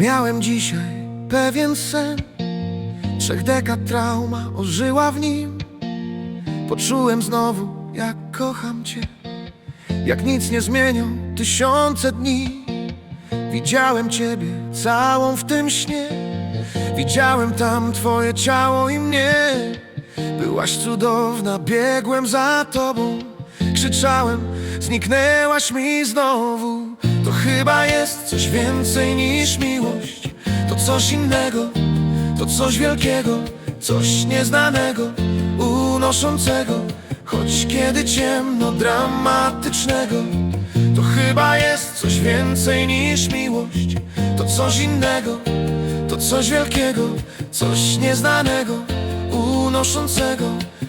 Miałem dzisiaj pewien sen. Trzech dekad trauma ożyła w nim. Poczułem znowu, jak kocham cię. Jak nic nie zmienią tysiące dni. Widziałem ciebie całą w tym śnie. Widziałem tam twoje ciało i mnie. Byłaś cudowna, biegłem za tobą. Krzyczałem, zniknęłaś mi znowu. To chyba jest coś więcej niż miłość coś innego, to coś wielkiego Coś nieznanego, unoszącego. Choć kiedy ciemno, dramatycznego. To chyba jest coś więcej niż miłość. To coś innego, to coś wielkiego Coś nieznanego, unoszącego.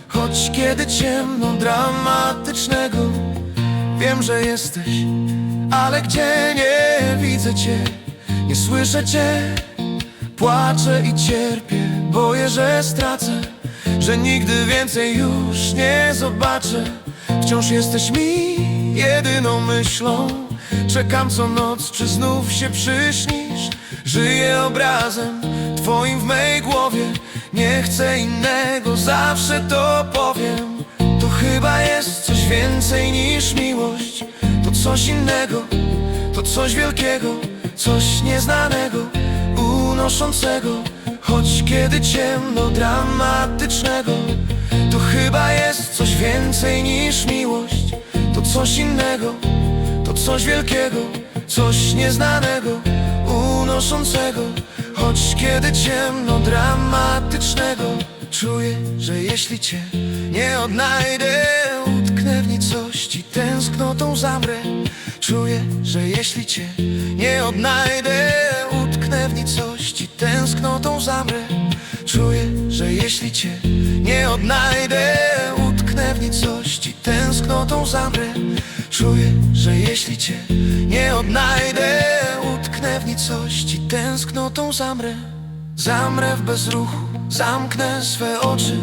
Choć kiedy ciemno, dramatycznego. Wiem, że jesteś, ale gdzie? Nie widzę cię Nie słyszę cię Płaczę i cierpię, boję, że stracę Że nigdy więcej już nie zobaczę. Wciąż jesteś mi jedyną myślą. Czekam co noc, czy znów się przyśnisz. Żyję obrazem twoim w mej głowie. Nie chcę innego, zawsze to powiem. To chyba jest coś więcej niż miłość. To coś innego, to coś wielkiego Coś nieznanego unoszącego Choć kiedy ciemno, dramatycznego To chyba jest coś więcej niż miłość To coś innego, to coś wielkiego Coś nieznanego, unoszącego Choć kiedy ciemno, dramatycznego Czuję, że jeśli cię nie odnajdę Utknę w nicości, tęsknotą zamrę Czuję, że jeśli cię nie odnajdę Utknę w nicości, tęsknotą zamrę Czuję, że jeśli cię nie odnajdę Utknę w nicości, tęsknotą zamrę Czuję, że jeśli cię nie odnajdę Utknę w nicości, tęsknotą zamrę Zamrę w bezruchu, zamknę swe oczy.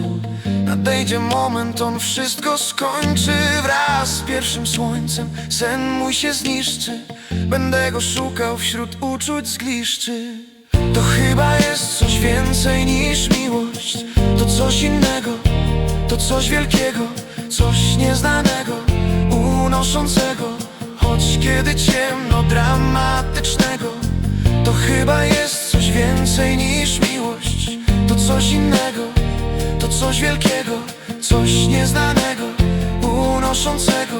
Nadejdzie moment, on wszystko skończy. Wraz z pierwszym słońcem sen mój się zniszczy. Będę go szukał wśród uczuć zgliszczy To chyba jest coś więcej niż miłość. To coś innego, to coś wielkiego Coś nieznanego, unoszącego. Choć kiedy ciemno, dramatycznego. To chyba jest coś więcej niż miłość. To coś innego, to coś wielkiego Coś nieznanego, unoszącego.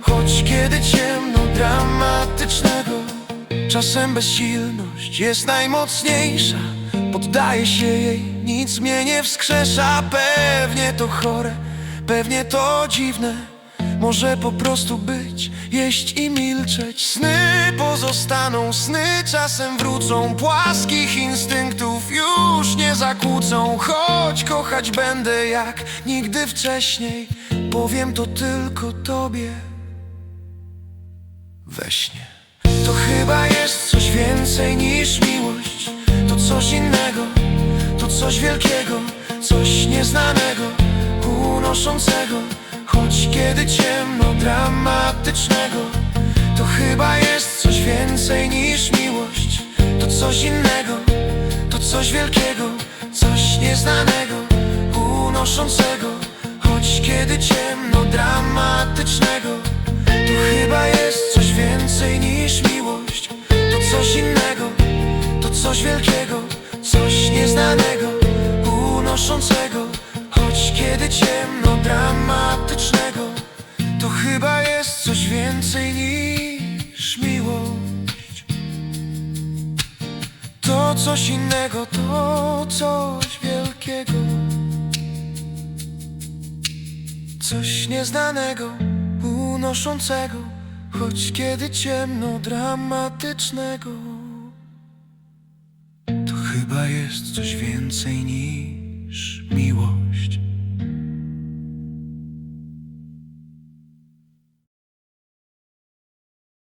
Choć kiedy ciemno, dramatycznego Czasem bezsilność jest najmocniejsza. Poddaję się jej, nic mnie nie wskrzesza. Pewnie to chore, pewnie to dziwne. Może po prostu być, jeść i milczeć. Sny pozostaną, sny czasem wrócą. Płaskich instynktów już nie zakłócą. Choć kochać będę jak nigdy wcześniej. Powiem to tylko tobie we śnie. To chyba jest coś więcej niż miłość? To coś innego, to coś wielkiego Coś nieznanego, unoszącego Choć kiedy ciemno, dramatycznego To chyba jest coś więcej niż miłość. To coś innego, to coś wielkiego Coś nieznanego, unoszącego Choć kiedy ciemno, dramatycznego To chyba jest coś więcej niż miłość coś innego, to coś wielkiego Coś nieznanego, unoszącego. Choć kiedy ciemno, dramatycznego To chyba jest coś więcej niż miłość. To coś innego, to coś wielkiego. Coś nieznanego, unoszącego Choć kiedy ciemno dramatycznego To chyba jest coś więcej niż miłość